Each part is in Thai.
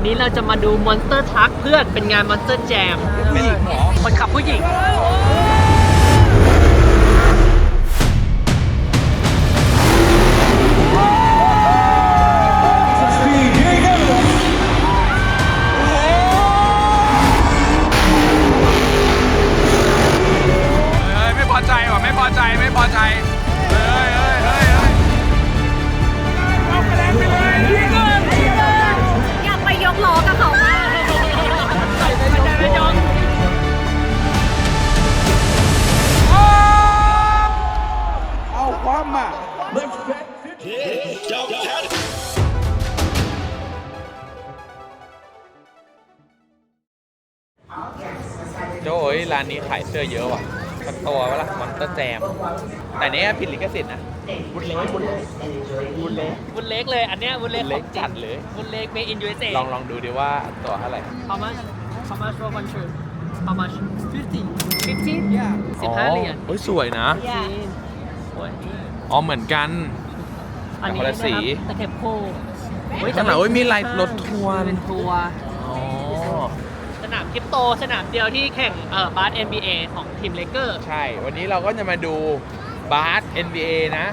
วันนี้เราจะมาดู Monster Truck เพื่อนเป็นงาน Monster Jam ผู้หญิงเหรอคนขับผู้หญิง เฮ้ยไม่พอใจว่ะไม่พอใจไม่พอใจานนี้ขายเสื้อเยอะว่ะสักตัววะล่ะมอนเตอร์แจม แต่เนี้ยผิดลิขสิทธิ์นะบุญเล็กบุญเล็กบุญเล็กบุญเล็กเลย อันเนี้ยบุญเล็กเล็กของจริงจัดเลยบุญเล็ก made in USA ลองลองดูดิว่าตัวเท่าไหร่ how much how much for one shirt how much 50 50 yeah สิบห้าเหรียญโอ้ยสวยนะจริงโอ้ยอ๋อเหมือนกัน อันนี้คนละสีนะครับตะเข็บโค้เฮ้ยข้างหลังเฮ้ยมีลายรถทัวร์ เป็นทัวร์อ๋อส นามคริปโต สนามเดียวที่แข่งเอ่อบาส NBA ของทีมเลเกอร์ ใช่ วันนี้เราก็จะมาดูบาส NBA นะ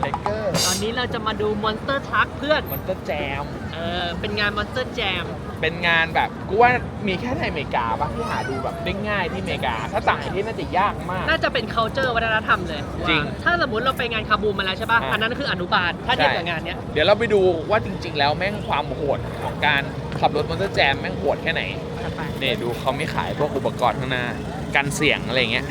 เลเกอร์ตอนนี้เราจะมาดู Monster Truck เพื่อน มันก็แจม เออเป็นงาน Monster Jam เป็นงานแบบกูว่ามีแค่ในอเมริกาปะที่หาดูแบบได้ง่ายที่อเมริกา ถ้าต่างประเทศน่าจะยากมาก น่าจะเป็น culture วัฒนธรรมเลยจริงว่าถ้าสมมติเราไปงานคาบูมมาแล้วใช่ป่ะ อะ อันนั้นคืออนุบาล ถ้าเทียบกับงานเนี้ย เดี๋ยวเราไปดูว่าจริง ๆ แล้วแม่งความโหดของการ ขับรถมอเตอร์แจมแม่งโหดแค่ไหนเนี่ยดูเขาไม่ขายพวกอุปกรณ์ข้างหน้ากันเสียงอะไรเงี้ย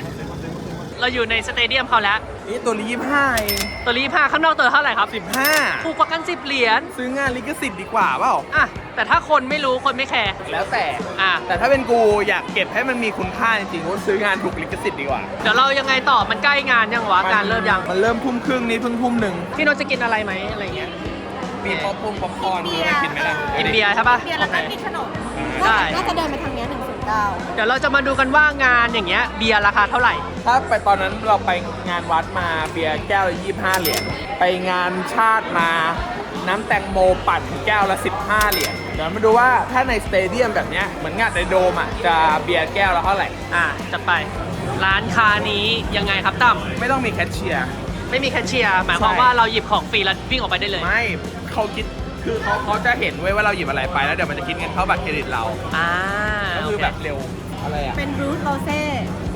เราอยู่ในสเตเดียมเขาแล้วนี่ตัวละยี่ห้าเองตัวรีผ้าข้างนอกตัวเท่าไหร่ครับสิบห้าถูกกว่ากัน10เหรียญซื้องานลิขสิทธิ์ดีกว่าเปล่าอะแต่ถ้าคนไม่รู้คนไม่แคร์แล้วแต่อะแต่ถ้าเป็นกูอยากเก็บให้มันมีคุณค่าจริงๆก็ซื้องานถูกลิขสิทธิ์ดีกว่า เดี๋ยวเรายังไงต่อมันใกล้งานยังวะการเริ่มยังมันเริ่มทุ่มครึ่งนี่เพิ่งทุ่มหนึ่งพี่โนตจะกินอะไรไหมอะไรเงี้ย มีป๊อปปงป๊อปคอร์นไม่กินไหมล่ะกินเบียร์ใช่ป่ะเบียร์แล้วก็กินขนมได้ น่าจะเดินไปทางเนี้หนึ่งศูนย์เก้าเดี๋ยวเราจะมาดูกันว่างานอย่างเงี้ยเบียร์ราคาเท่าไหร่ ถ้าไปตอนนั้นเราไปงานวัดมาเบียร์แก้วละ25เหรียญ ไปงานชาติมา น้ำแตงโมปั่นแก้วละ 15 เหรียญ เดี๋ยวมาดูว่าถ้าในสเตเดียมแบบเนี้ยเหมือนงานในโดมอะจะเบียร์แก้วละเท่าไหร่ อะจะไป ร้านค้านี้ยังไงครับตั้มไม่ต้องมีแคชเชียร์ ไม่มีแคชเชียร์หมายความใช่ว่าเราหยิบของฟรีแล้ววิ่งออกไปได้เลย ไม่ เขาคิดคือเขาเขาจะเห็นเว้ยว่าเราหยิบอะไรไปแล้วเดี๋ยวมันจะคิดเงินเข้าบัตรเครดิตเราอ่าก็คือแบบเร็วอะไรอะเป็นรูทโรเซ่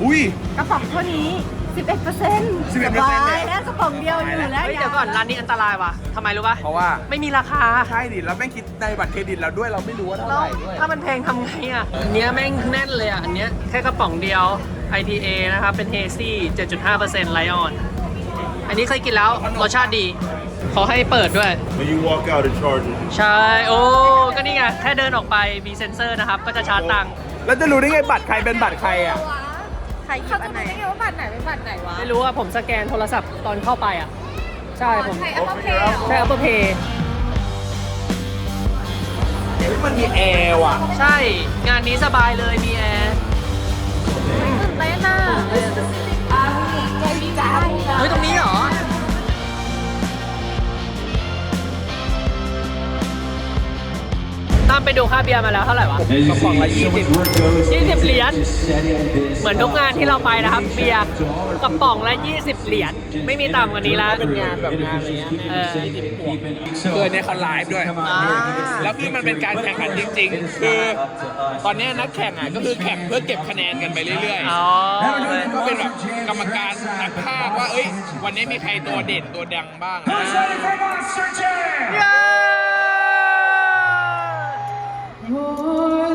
อุ้ย กระป๋องเท่านี้ 11เปอร์เซ็นต์11%สบายแล้วกระป๋องเดียวอยู่แล้วเฮ้ยเดี๋ยวก่อนร้านนี้อันตรายว่ะทำไมรู้ป่ะ เพราะว่าไม่มีราคา ใช่ดิแล้วแม่งคิดในบัตรเครดิตเราด้วยเราไม่รู้ว่าเท่าแล้ไหวร่ด้วยถ้ามันแพงทำไงอะ อันเนี้ยแม่งแน่นเลยอะ อันเนี้ยแค่กระป๋องเดียว IPA นะครับ เป็นเฮซี่7.5%ไลออน อันนี้เคยกินแล้วรสชาติดีเขาให้เปิดด้วย When you walk out, it charges. ใช่ โอ้ ก็นี่ไง แค่เดินออกไปมีเซ็นเซอร์นะครับ ก็จะชาร์จตังค์แล้วจะรู้ได้ไงบัตรใครเป็นบัตรใครอะ ใครหยิบอันไหนเขาจะรู้ได้ไงว่าบัตรไหนเป็นบัตรไหนวะไม่รู้ว่าผมสแกนโทรศัพท์ตอนเข้าไปอะ ใช่ผม ใช้ Apple Pay เหรอใช้ Apple Pay เฮ้ยมันมีแอร์ว่ะ ใช่ งานนี้สบายเลยมีแอร์ ตื่นเต้นอะใจใจเฮ้ย ตรงนี้เหรอ ตามไปดูค่าเบียร์มาแล้วเท่าไหร่วะกระป๋องละยี่สิบ20เหรียญ เหมือนทุกงานที่เราไปนะครับ เบียร์กระป๋องละ20เหรียญ ไม่มีต่ำกว่านี้แล้ว เป็นงานแบบงานอะไรเงี้ยเออคืออนเนี่ยเขาไลฟ์ด้วยอ่าแล้วคือมันเป็นการแข่งขันจริง ๆ คือ ตอนเนี้ยนักแข่งอะก็คือแข่งเพื่อเก็บคะแนนกันไปเรื่อยอ๋อๆก็เป็นแบบกรรมการนักภาคว่า เอ้ย วันนี้มีใครตัวเด่นตัวดังบ้างเย้ โ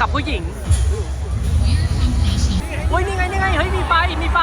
ขับผู้หญิงเฮ้ยนี่ไงนี่ไงเฮ้ยมีไฟมีไฟ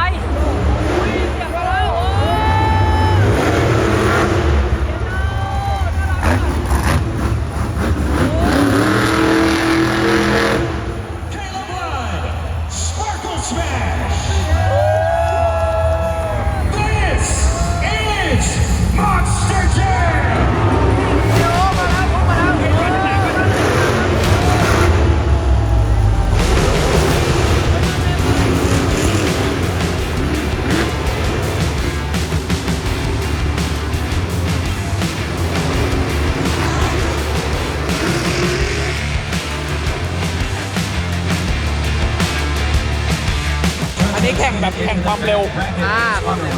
แข่งแบบแข่งความเร็ว อ่าความเร็ว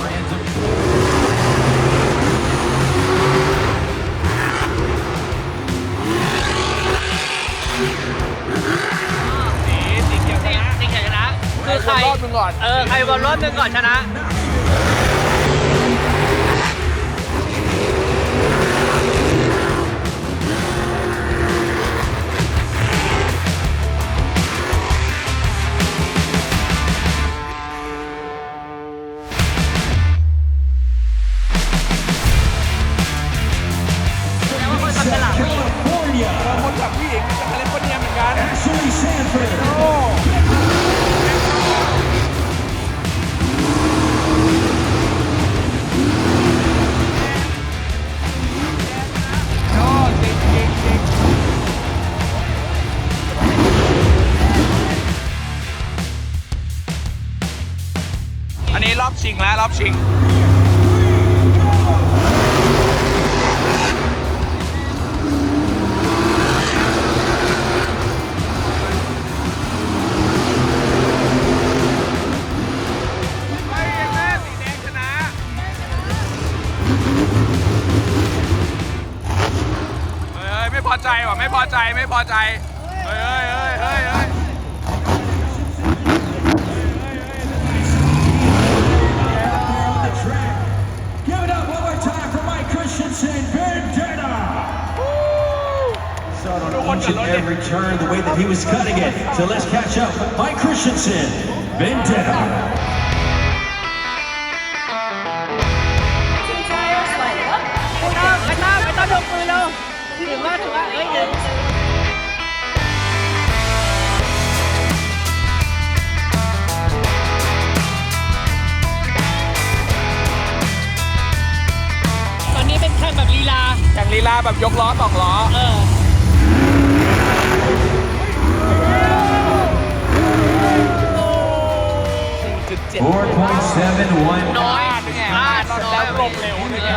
สีสีเขียวชสีนะสีเขียวชนะคือใครรอบหนึ่งก่อน เออ ใครบอลรอบหนึ่งก่อนชนะ อใจไม่พอใจ เฮ้ยเฮ้ยเฮ้ยเฮ้ย On the track. Give it up one more time for Mike Christensen, Vendetta. Saw it on each and every turn, the way that he was cutting it. So let's catch up with Mike Christensen, Vendetta. ไปต้าไปต้าไปต้าย แข่งแบบลีลาแข่งลีลาแบบยกล้อสองล้อ เออ 4.71. น้อยเป็นไงพลาดพลาดน้อยแล้วหลบเร็วเอเลยไง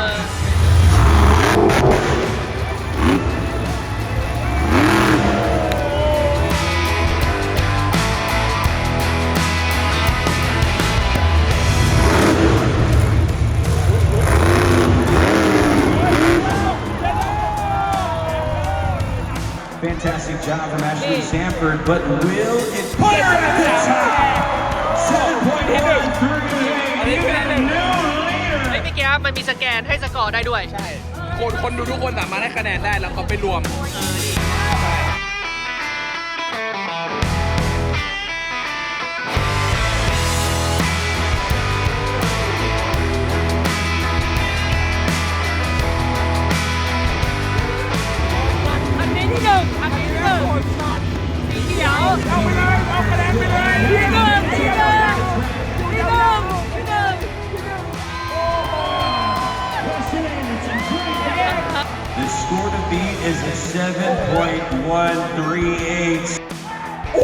Sanford, but will it fire at the top? อันนี้คืออันหนึ่งไอ้เมื่อกี้มันมีสแกนให้สกอร์ได้ด้วย ใช่ คนคนดูทุกคนสามารถให้คะแนนได้แล้วก็ไปรวม อันนี้ที่หนึ่งอันนี้ที่หนึ่งสีเขียวเอาไปเลยเอาคะแนนไปเลยที่หนึ่งที่หนึ่งที่หนึ่งที่หนึ่ง The score to beat is a 7.138. โอ้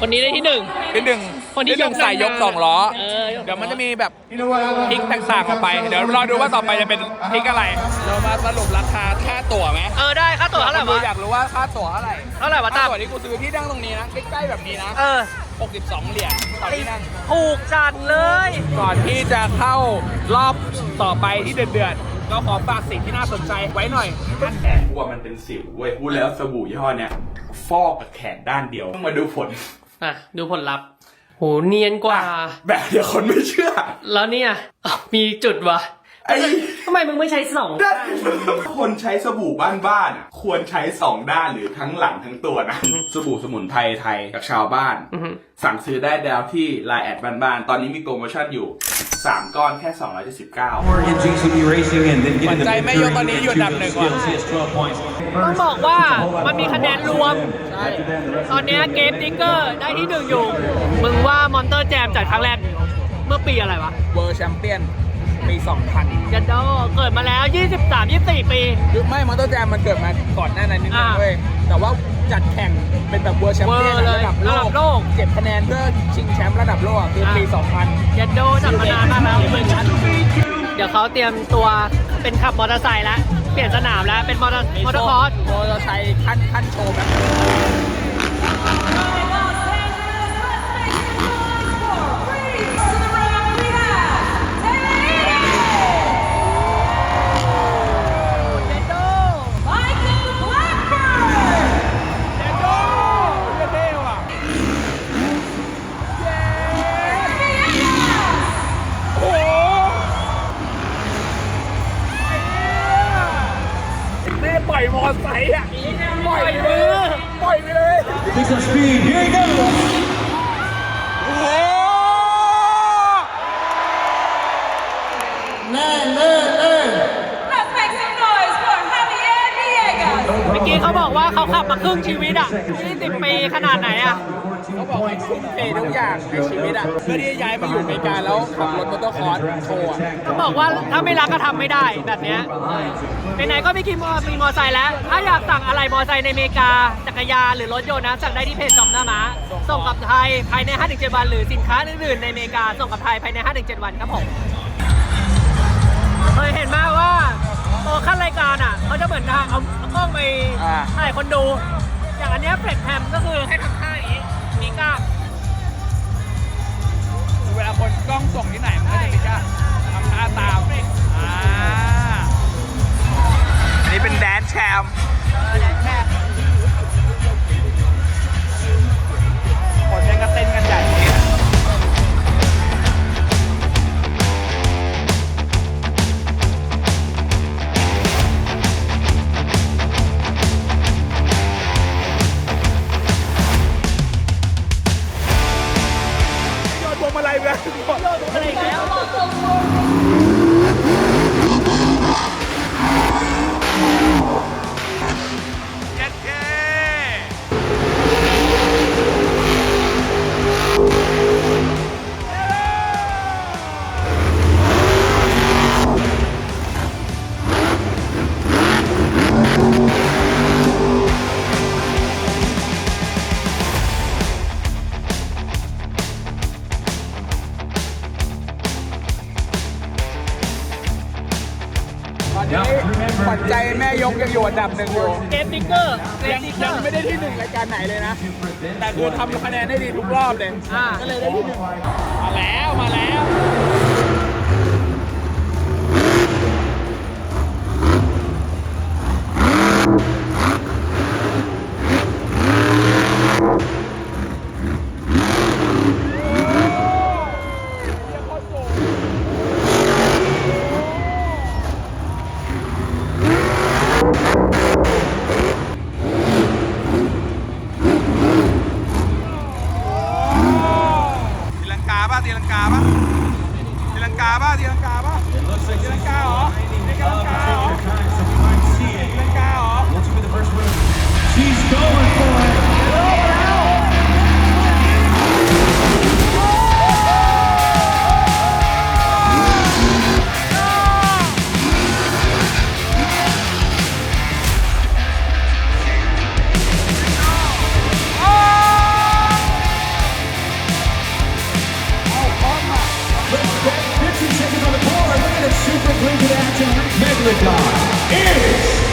คนนี้ได้ที่หนึ่ง ที่หนึ่งคนที่ที่หนึ่งยกใส่ยกสองล้อ เออยกสองล้อเดี๋ยวมันจะมีแบบพลิกต่างๆออกไป เดี๋ยวรอดูว่าต่อไปจะเป็นพลิกอะไร เรามาสรุปราคาค่าตั๋วไหมเออได้ค่าตั๋วเท่าไหร่ดูวะ อยากรู้ว่าค่าตั๋วเท่าไหร่เท่าไหร่วะค่าตามตั๋วที่กูซื้อที่นั่งตรงนี้นะใกล้ๆแบบนี้นะเออ62เหรียญต่อที่นั่ง ถูกจัดเลย ก่อนที่จะเข้ารอบต่อไปที่เดือดๆก็ขอฝากสิ่งที่น่าสนใจไว้หน่อยกลัวมันเป็นสิวเว้ยพูดแล้วสบู่ยี่ห้อเนี้ยฟอกกับแขนด้านเดียว ต้องมาดูผล อะดูผลลัพธ์โหเนียนกว่า แบบเดี๋ยวคนไม่เชื่อ แล้วเนี่ยอ้าวมีจุดวะไอ้ทำไมมึงไม่ใช้สองด้านคนใช้สบู่บ้านบ้านๆอะควรใช้สองด้านหรือทั้งหลังทั้งตัวนะ สบู่สมุนไพรไทยกับชาวบ้าน สั่งซื้อได้แล้วที่ไลน์แอดบ้านๆตอนนี้มีโปรโมชั่นอยู่ 3ก้อนแค่ 279 Oregon GCB Racing and then getting the ใจ victory ไม่ยกตอนนี้อยู่อันดับหนึ่ง skills. ว่ะ He has 12 points. ต้องบอกว่ามันมีคะแนนรวม ตอนเนี้ยเกมดิกเกอร์ได้ที่หนึ่งอยู่ มึงว่ามอนเตอร์แจมจัดครั้งแรกเมื่อปีอะไรวะ เวอร์แชมเปี้ยน ปี 2000ยันโดเกิดมาแล้ว 23 24 ปี คือไม่มอเตอร์แจมมันเกิดมาก่อนหน้านั้นนิดนึงอ่าเว้ยแต่ว่าจัดแข่งเป็นแบบเวอร์แชมเปี้ยนเวอร์เลยระดับโลระดักบโลก เก็บคะแนนเพื่อชิงแชมป์ระดับโลกอะคือปี 2000ยันโดจัดมานานมากแล้วเดี๋ยวเขาเตรียมตัวเป็นขับมอเตอร์ไซค์แล้ว เปลี่ยนสนามแล้วเป็นมอเตอร์มอเตอร์คอร์ส มอเตอร์ไซค์ขั้นขั้นโชว์แบบ 20ปีขนาดไหนอะเขาบอกว่าทุ่มเททุกอย่างในชีวิตอะเพื่อที่จะย้ายมาอยู่อเมริกาแล้วขับรถมอเตอร์คอร์สโชว์อะต้องบอกว่าถ้าไม่รักก็ทำไม่ได้แบบเนี้ยไหนๆก็มีกินมอมีมอไซค์แล้ว ถ้าอยากสั่งอะไรมอไซค์ในอเมริกา จักรยานหรือรถยนต์นะ สั่งได้ที่เพจจอมหน้าม้าส่งกลับไทยภายใน 5-7 วัน หรือสินค้าอื่นๆในอเมริกาส่งกลับไทยภายใน 5-7 วันครับผมเคยเห็นมากว่าโอขั้นรายการอะเขาจะเหมือนทางเอาเอากล้องไปอ่าถ่ายคนดู อย่างอันเนี้ยเฟลกแฮมก็คือให้ทำท่าอย่างนี้มีกล้ามเวลาคนกล้องส่งที่ไหน ใจแม่ยกยังอยู่อันดับหนึ่งอยู่เกมดิกเกอร์เกยัมงดิกเกยัองร์ ไม่ได้ที่หนึ่งรายการไหนเลยนะ แต่คือทำคะแนนได้ดีทุกรอบเลยอ่า ก็เลยได้ที่หนึ่งมาแล้วมาแล้ว Bring to the action, Megalodon is...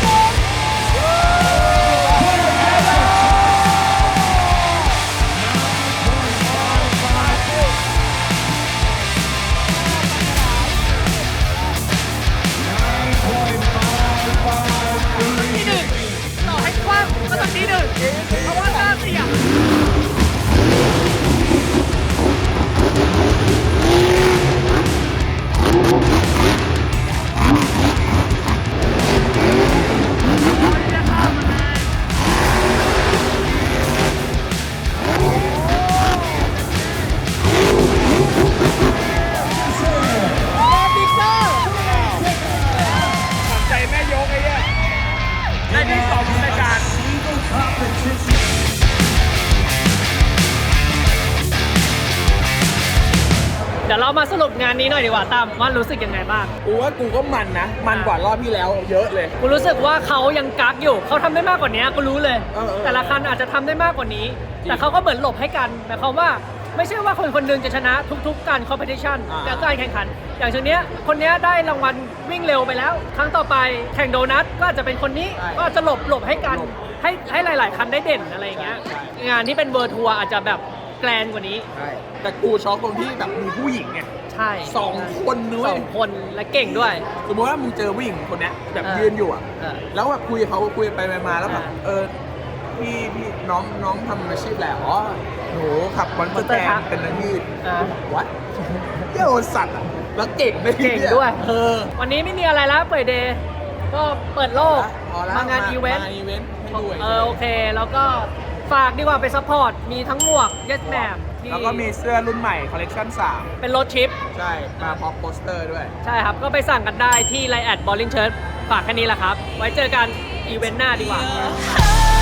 ตามว่ารู้สึกยังไงบ้าง กูว่ากูก็มันนะ มันกว่ารอบที่แล้วเยอะเลย กูรู้สึกว่าเขายังกักอยู่เขาทำได้มากกว่านี้กูรู้เลย เออเออแต่ละคันอาจจะทำได้มากกว่านี้แต่เขาก็เหมือนหลบให้กันหมายความว่าไม่ใช่ว่าคนคนหนึงจะชนะทุก ๆ การคอมเพ t ชันอ่าแต่การแข่งขัน อย่างเช่นเนี้ยคนเนี้ยได้รางวัลวิ่งเร็วไปแล้ว ครั้งต่อไปแข่งโดนัทก็อาจจะเป็นคนนี้ก็อาจจะหลบหลบให้กัน ให้ให้หลาย ๆ คันได้เด่นอะไรอย่างเงี้ยงานที่เป็นเวอร์ทัวร์อาจจะแบบแกลนกว่านี้ ใช่ แต่กูช็อกตรงที่แบบมีผู้หญิงไงใช่สองคนด้วสยองคนและเก่งด้วย สมมติว่ามึงเจอผู้หญิงคนเนี้ยแบบเออยืนอยู่อะเออแล้วแบบคุยกับเขาคุยไปๆมาๆแล้วแบบอ่าเออพี่พี่น้องน้องทำอาชีพแหละไรอ๋อหนูขับวันซุมาปเปอแกร์คันพเป็นอาชีพอ่าวัดเที่ยวสัตว์อะแล้วเก่งด้วยเก่งด้วยเออวันนี้ไม่มีอะไรแล้วเปิดเดย์ก็เปิดโลกพอแล้วมางานอีเวนต์มางานอีเวนต์ให้ดูเออโอเค แล้วก็ฝากดีกว่าไปซัพพอร์ต มีทั้งหมวกเยสแมป ที่แล้วก็มีเสื้อรุ่นใหม่คอลเลคชันเป็นรถชิป 3 ใช่ มาพร้อมโปสเตอร์ด้วย ใช่ครับ ก็ไปสั่งกันได้ที่ไลน์แอดบอลลิงเชิร์ตฝากแค่นี้แหละครับ ไว้เจอกันอีเวนต์หน้าดีกว่า Oh